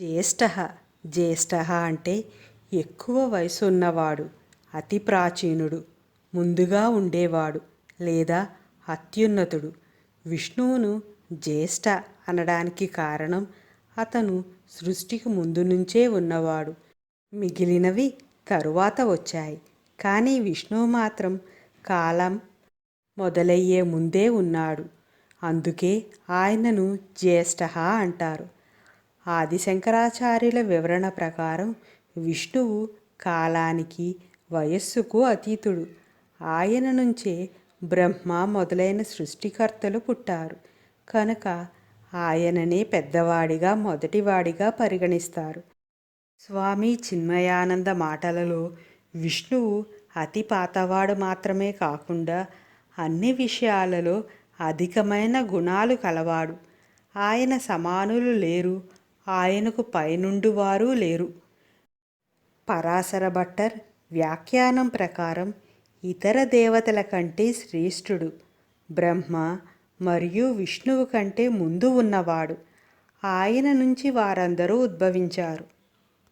జ్యేష్ఠ. జ్యేష్ఠ అంటే ఎక్కువ వయసు ఉన్నవాడు అతి ప్రాచీనుడు ముందుగా ఉండేవాడు లేదా అత్యున్నతుడు. విష్ణువును జ్యేష్ఠ అనడానికి కారణం అతను సృష్టికి ముందు నుంచే ఉన్నవాడు. మిగిలినవి తరువాత వచ్చాయి. కానీ విష్ణువు మాత్రం కాలం మొదలయ్యే ముందే ఉన్నాడు. అందుకే ఆయనను జ్యేష్ఠ అంటారు. ఆదిశంకరాచార్యుల వివరణ ప్రకారం విష్ణువు కాలానికి వయస్సుకు అతీతుడు. ఆయన నుంచే బ్రహ్మ మొదలైన సృష్టికర్తలు పుట్టారు. కనుక ఆయననే పెద్దవాడిగా మొదటివాడిగా పరిగణిస్తారు. స్వామి చిన్మయానంద మాటలలో విష్ణువు అతి పాతవాడు మాత్రమే కాకుండా అన్ని విషయాలలో అధికమైన గుణాలు కలవాడు. ఆయన సమానులు లేరు ఆయనకు పైనుండువారు లేరు. పరాశర భట్టర్ వ్యాఖ్యానం ప్రకారం ఇతర దేవతల కంటే శ్రేష్ఠుడు బ్రహ్మ మరియు విష్ణువు కంటే ముందు ఉన్నవాడు. ఆయన నుంచి వారందరూ ఉద్భవించారు.